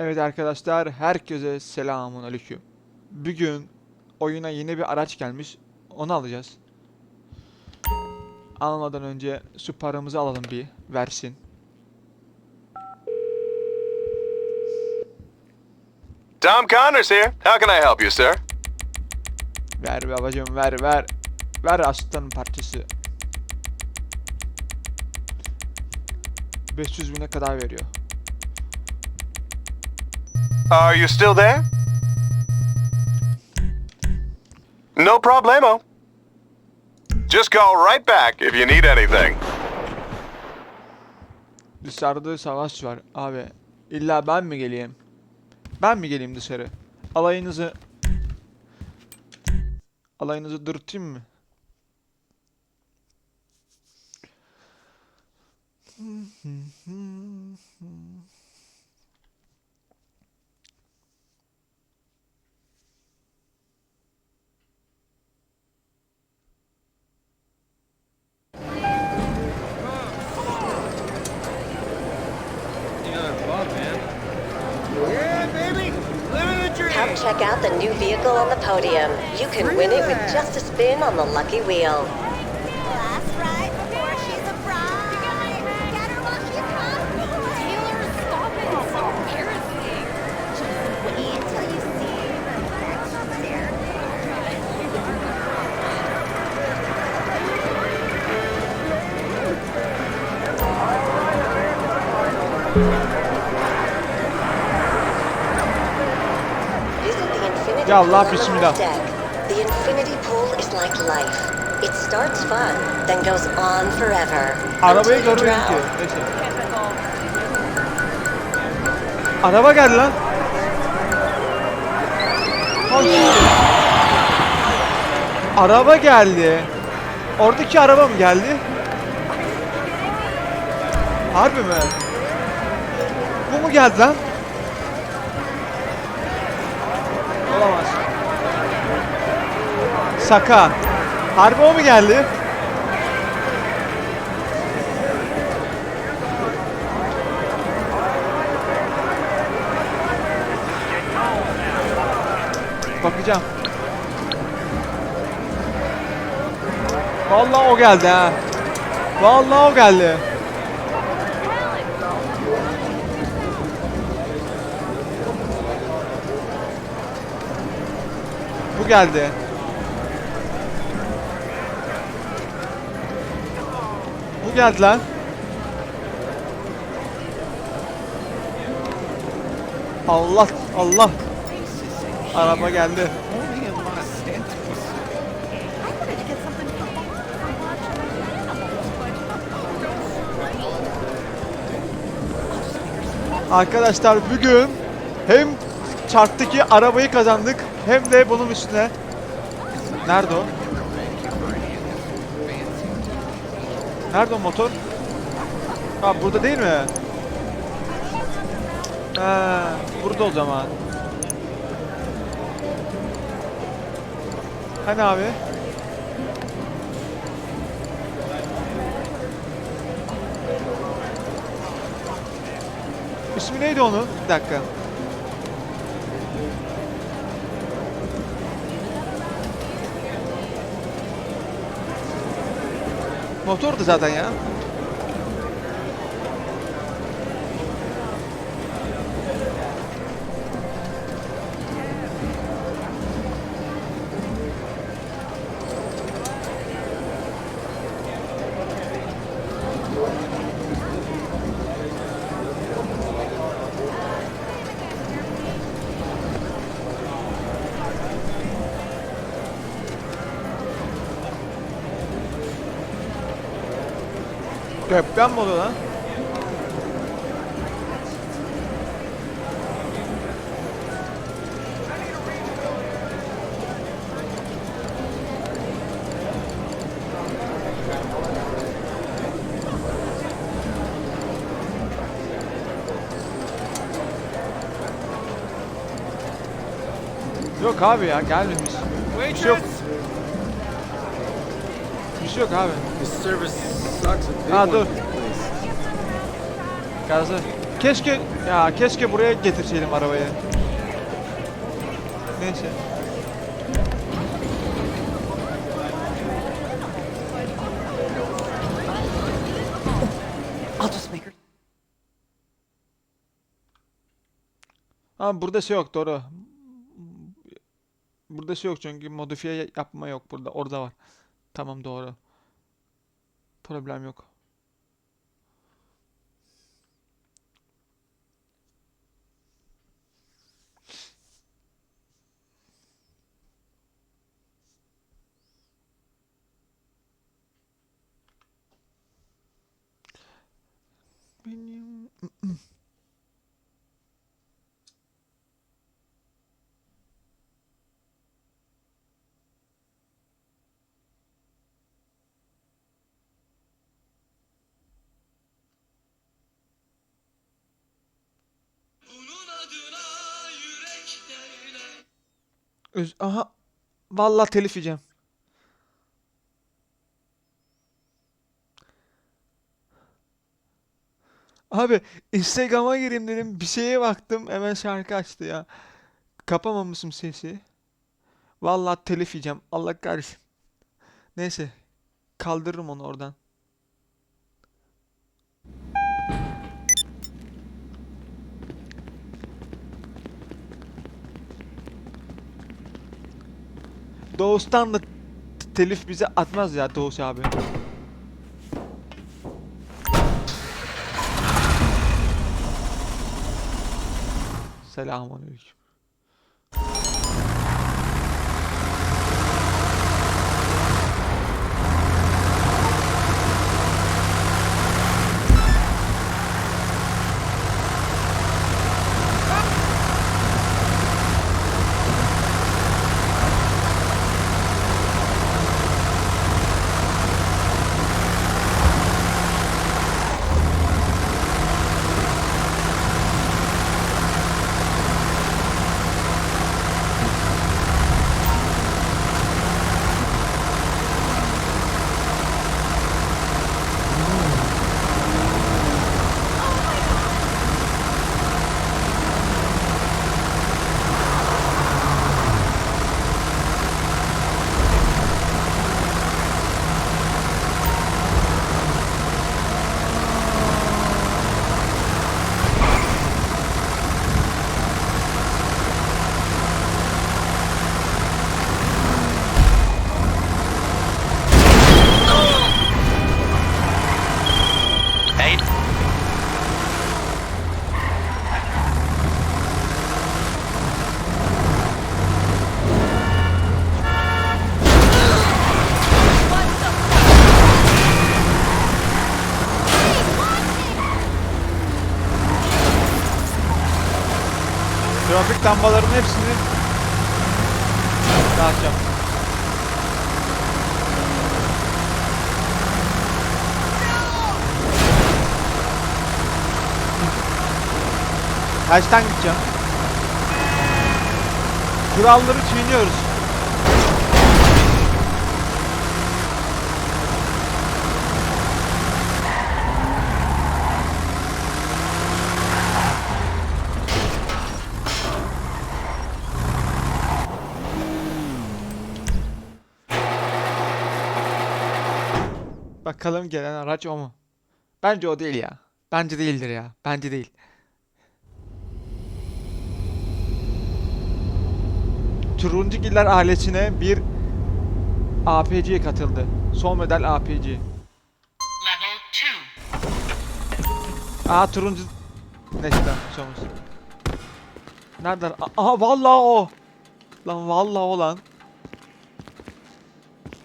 Evet arkadaşlar, herkese selamun aleyküm. Bugün oyuna yeni bir araç gelmiş, onu alacağız. Almadan önce şu paramızı alalım bir, versin. Tom Connors here. How can I help you, sir? Ver babacım, ver, ver. Ver aslanın parçası. 500 bine kadar veriyor. Are you still there? No problemo. Just call right back if you need anything. Dışarıda savaş var abi. İlla ben mi geleyim? Ben mi geleyim dışarı? Alayınızı... Alayınızı dürteyim mi? Come check out the new vehicle on the podium. You can win it with just a spin on the lucky wheel. Last ride Ya Allah, bismillah. The Infinity Pool is like life. It starts fun, then goes on forever. Arabayı görmedim ki. Neyse. Araba geldi lan. Ay. Araba geldi. Oradaki araba mı geldi? Harbi mi? Bu mu geldi lan? Saka. Harbi o mu geldi? Bakacağım. Vallahi o geldi ha. Vallahi o geldi. Bu geldi. Bu geldi lan. Allah Allah. Araba geldi. Arkadaşlar bugün hem çarktaki arabayı kazandık hem de bunun üstüne Nerede o? Nerede o motor? Ha burada değil mi? Ha, burada o zaman. Hani abi? İsmi neydi onun? Bir dakika. Motordu zaten ya. Deprem mi oluyor lan? Yok abi ya gelmemiş. Bir şey yok. Bir şey yok abi. This service sucks. A big one, dur. Gazı. Keşke ya keşke buraya getirseydim arabayı. Neyse. Ama burada şey yok doğru. Burada şey yok çünkü modifiye yapma yok burada. Orada var. Tamam doğru. Problem yok. Benim Öz aha vallahi telif yiyeceğim. Abi Instagram'a gireyim dedim. Bir şeye baktım. Hemen şarkı açtı ya. Kapamamışım sesi. Vallahi telif yiyeceğim. Allah kahretsin. Neyse. Kaldırırım onu oradan. Doğuştan da telif bize atmaz ya Doğuş abi. Selamünaleyküm. Trafik lambalarının hepsini dağıtacağım. Kaçtan gideceğim? Kuralları çiğniyoruz. Bakalım gelen araç o mu? Bence o değil ya. Bence değildir ya. Bence değil. Turuncugiller ailesine bir APC katıldı. Son model APC. Level 2. Aa turuncu... Neyse tamam olmaz. Nereden? Aha vallahi o. Lan vallahi o lan.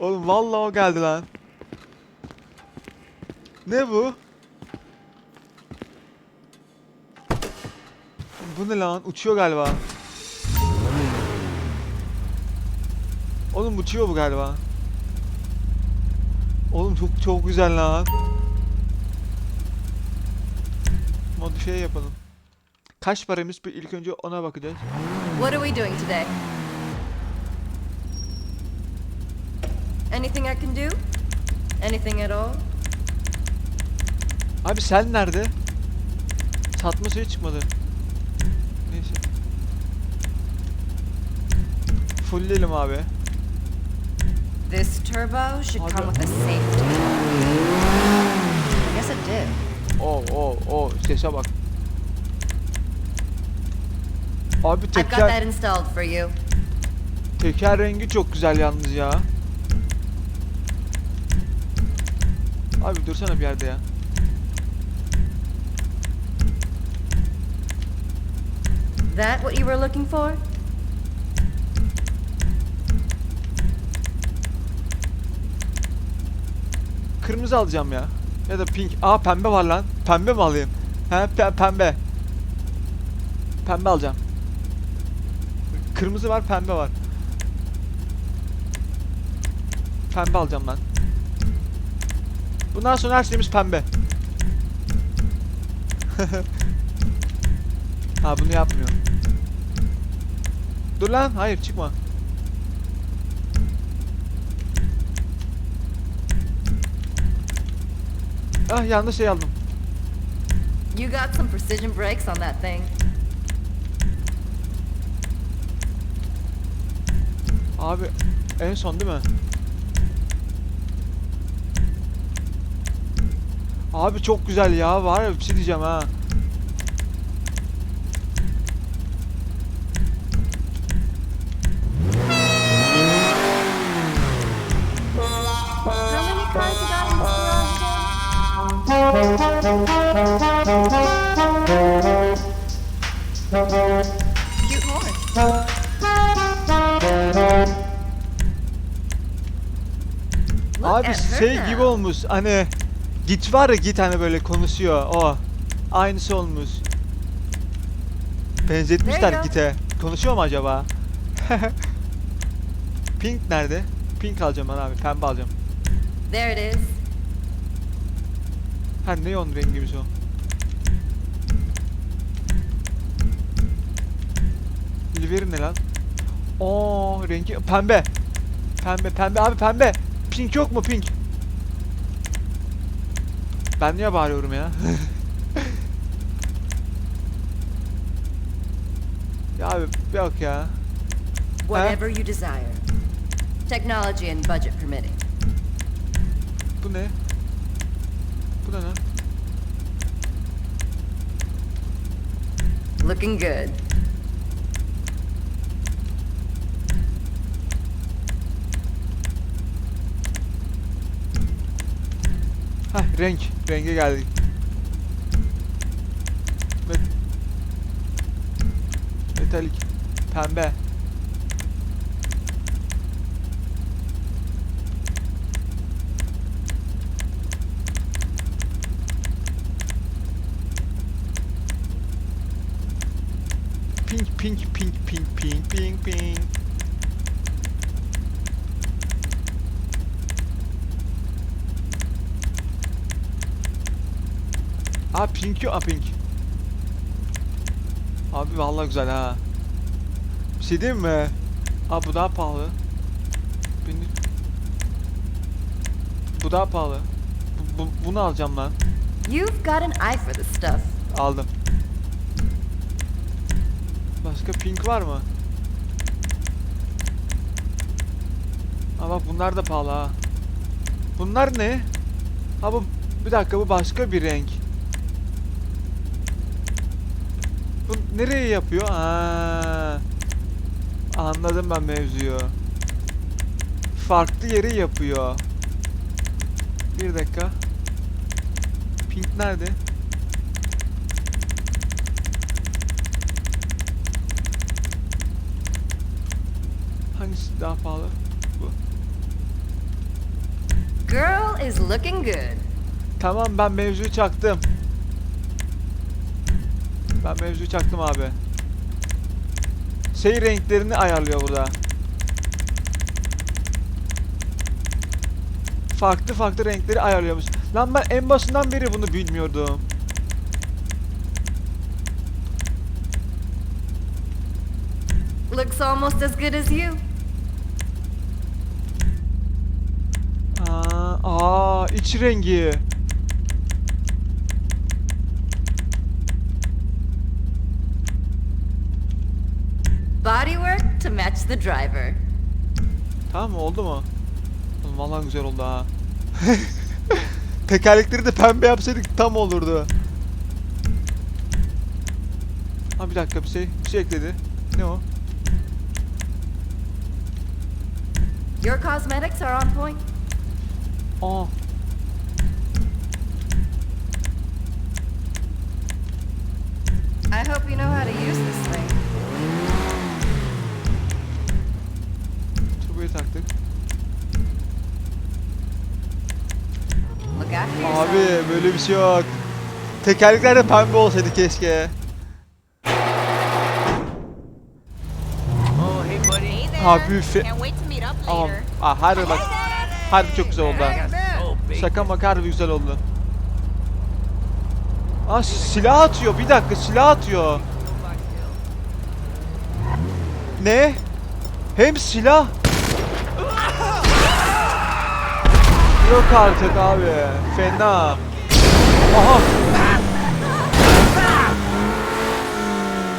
Oğlum vallahi o geldi lan. Ne bu? Bu ne lan? Uçuyor galiba. Oğlum uçuyor bu galiba. Oğlum çok çok güzel lan. Modifiye yapalım. Kaç paramız bir ilk önce ona bakacağız. What are we doing today? Anything I can do? Anything at all? Abi sen nerede? Tatma suyu çıkmadı. Neyse. Fullleyelim abi. This turbo should come with a safety. Guess it did. Oo oo oo sese bak. Abi I've got teker, that installed for you. teker rengi çok güzel yalnız ya. Abi dursana bir yerde ya. That what you were looking for? Kırmızı alacağım ya. Ya da pink. Aa pembe var lan. Pembe mi alayım? He pe- pembe. Pembe alacağım. Kırmızı var, pembe var. Pembe alacağım ben. Bundan sonra her şeyimiz pembe. ha bunu yapmıyor. Dur lan, hayır çıkma. Ah yanlış şey aldım. You got some precision brakes on that thing. Abi en son değil mi? Abi çok güzel ya var ya bir şey diyeceğim ha. Hani git var ya git hani böyle konuşuyor o. Aynısı olmuş. Benzetmişler go. gite. Konuşuyor mu acaba? Pink nerede? Pink alacağım ben abi. Pembe alacağım. There it is. Ha neon rengimiz o. Livery ne lan? Oo rengi pembe. Pembe pembe abi pembe. Pink yok mu pink? Ben niye bağırıyorum ya? ya abi yok ya. Whatever you desire. Technology and budget permitting. Bu ne? Bu ne lan? Looking good. Renk. Renge geldik. Met Metalik. Pembe. Pink pink pink pink pink pink pink. Aa pink yok. Aa pink. Abi vallahi güzel ha. Bir şey diyeyim mi? Aa bu daha pahalı. Beni... Bu daha pahalı. Bu, bu- bunu alacağım ben. You've got an eye for this stuff. Aldım. Başka pink var mı? Aa bak bunlar da pahalı ha. Bunlar ne? Ha bu bir dakika bu başka bir renk. Bu nereye yapıyor? Ha. Anladım ben mevzuyu. Farklı yeri yapıyor. Bir dakika. Pink nerede? Hangisi daha pahalı? Bu. Girl is looking good. Tamam ben mevzuyu çaktım. Ben mevzuyu çaktım abi. Şey renklerini ayarlıyor burada. Farklı farklı renkleri ayarlıyormuş. Lan ben en başından beri bunu bilmiyordum. Looks almost as good as you. Aa, aa iç rengi. To match the driver. Tamam mı? Oldu mu? Oğlum Vallahi güzel oldu ha. Tekerlekleri de pembe yapsaydık tam olurdu. Ha bir dakika bir şey bir şey ekledi. Ne o? Your cosmetics are on point. Aa. I hope you know how to use this thing. Abi böyle bir şey yok. Tekerlekler de pembe olsaydı keşke. Up Tamam. Aa harbi bak. Harbi çok güzel oldu. Şaka maka harbi güzel oldu. Aa silah atıyor. Bir dakika silah atıyor. Ne? Hem silah. Yok artık abi. Fena. Aha.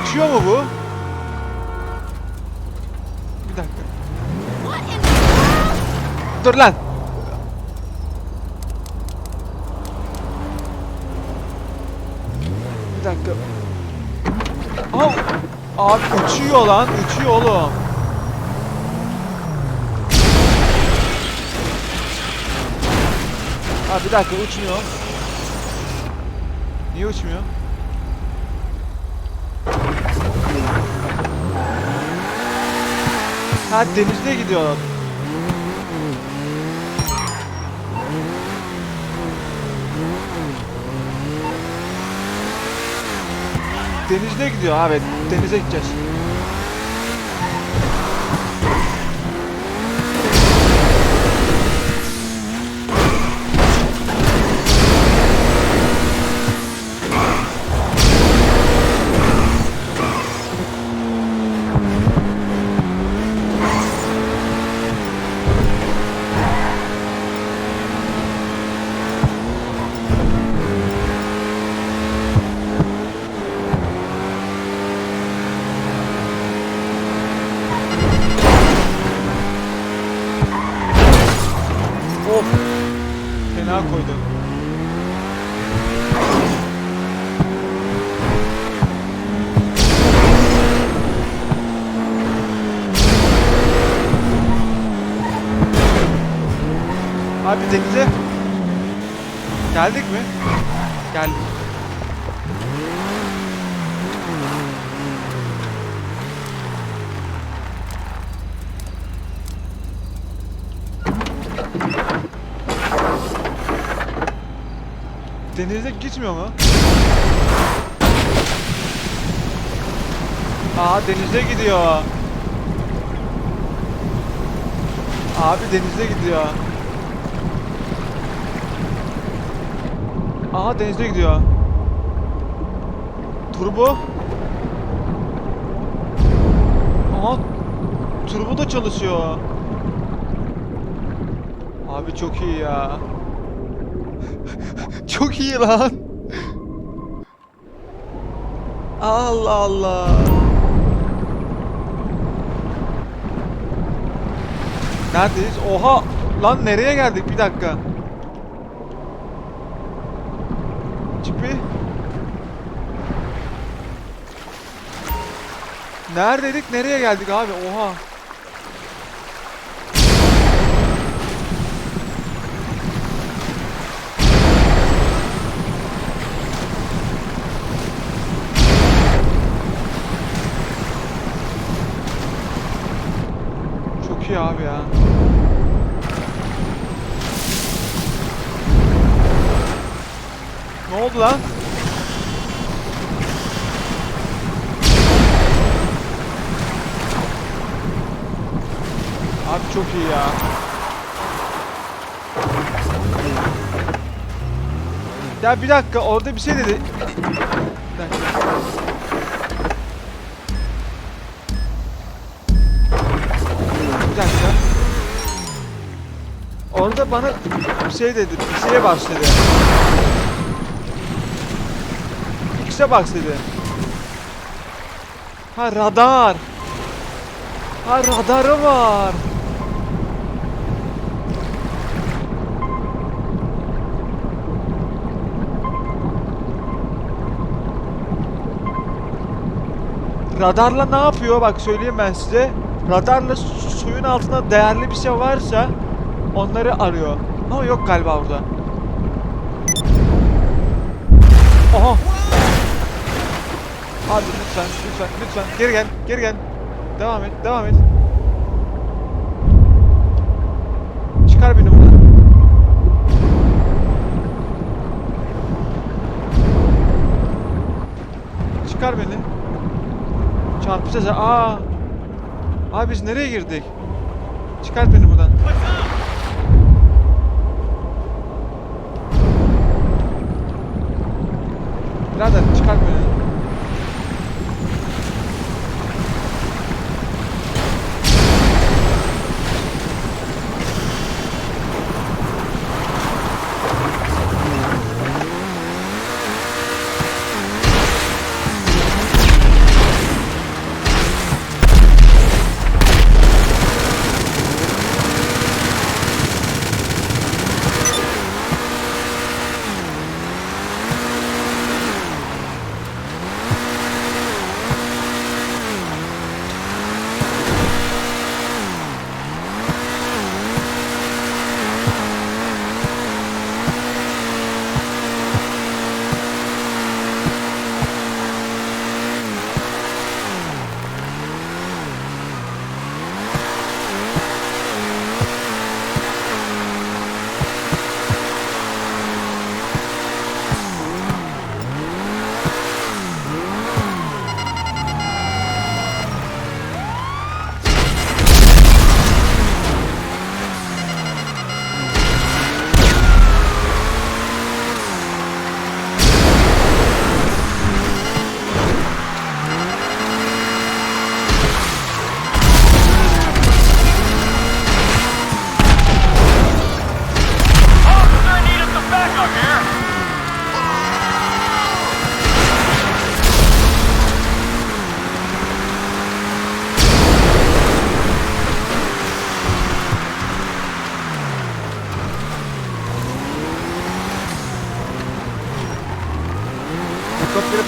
Uçuyor mu bu? Bir dakika. Dur lan. Bir dakika. Aa, abi uçuyor lan, uçuyor oğlum. Abi bir dakika uçmuyor. Niye uçmuyor? Ha denizde gidiyor. Denizde gidiyor abi. Denize gideceğiz. Denize gitmiyor mu? Aa denize gidiyor. Abi denize gidiyor. Aha denize gidiyor. Turbo. Aha turbo da çalışıyor. Abi çok iyi ya. Çok iyi lan. Allah Allah. Neredeyiz? Oha! Lan nereye geldik? Bir dakika. Çipi. Neredeydik? Nereye geldik abi? Oha. İyi abi ya. Ne oldu lan? Abi çok iyi ya. Ya bir dakika orada bir şey dedi. Bir dakika. Orada bana şey dedi. Bir şeye bas dedi. X'e bak dedi. Ha radar. Ha radarı var. Radarla ne yapıyor? Bak söyleyeyim ben size. Radarla su- suyun altında değerli bir şey varsa onları arıyor. Ama yok galiba orada. Aha. Abi lütfen, lütfen, lütfen. Geri gel, geri gel. Devam et, devam et. Çıkar beni buradan. Çıkar beni. Çarpacağız. Aa. Abi biz nereye girdik? Çıkar beni buradan. Birader çıkar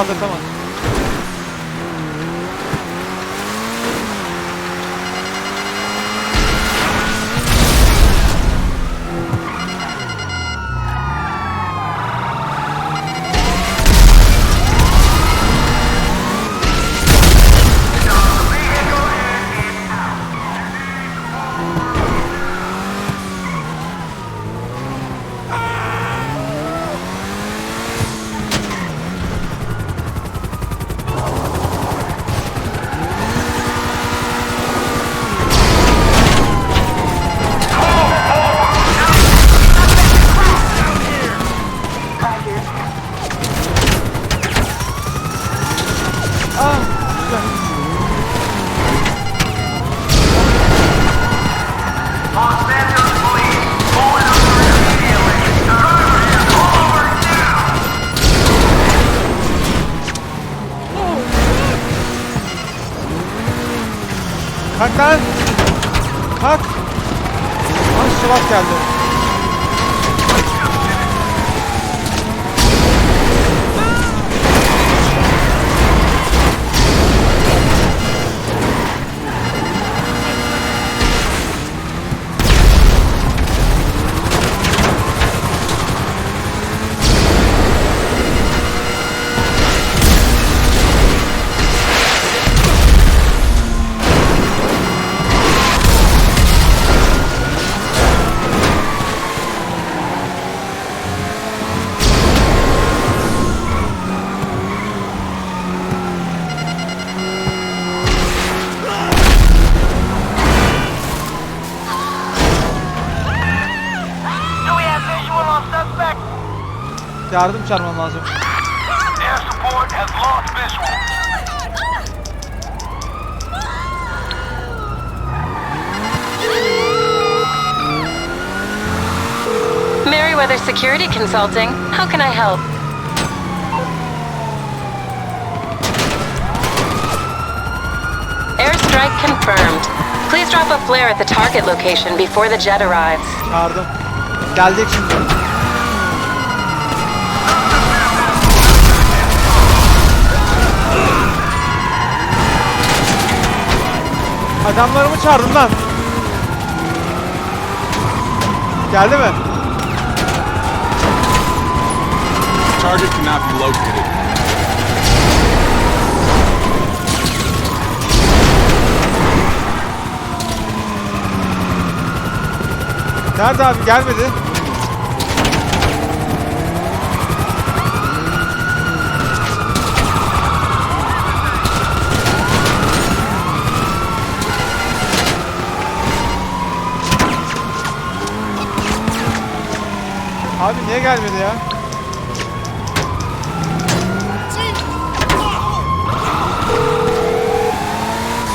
風邪たま Yardım çağırmam lazım. Air support has lost visual. Meriwether Security Consulting. How can I help? Airstrike confirmed. Please drop a flare at the target location before the jet arrives. Çağırdım. Gelecek şimdi. Adamlarımı çağırdım lan. Geldi mi? Target cannot be located. Nerede abi gelmedi. Abi niye gelmedi ya?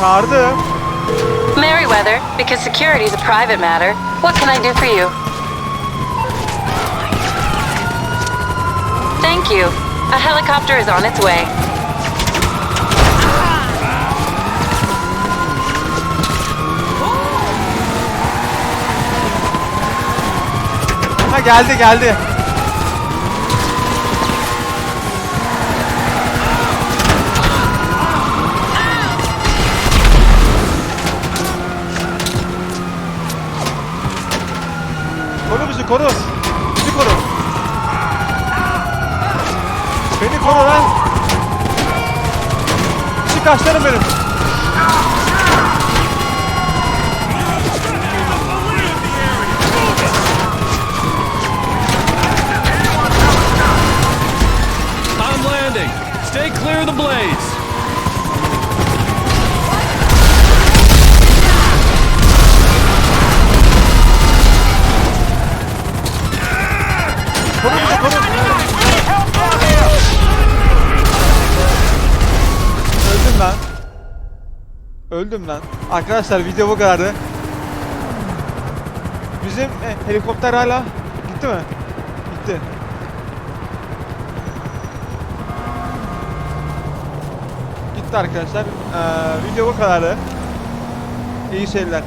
Çağırdım. Merryweather, because security is a private matter, what can I do for you? Thank you. A helicopter is on its way. Ha geldi geldi. Koru bizi koru. Bizi koru. Beni koru lan. Çık aslanım benim. Clear the blaze. Öldüm lan. Öldüm lan. Arkadaşlar video bu kadardı. Bizim e, helikopter hala gitti mi? Gitti. Gitti arkadaşlar. Ee, video bu kadardı. İyi seyirler.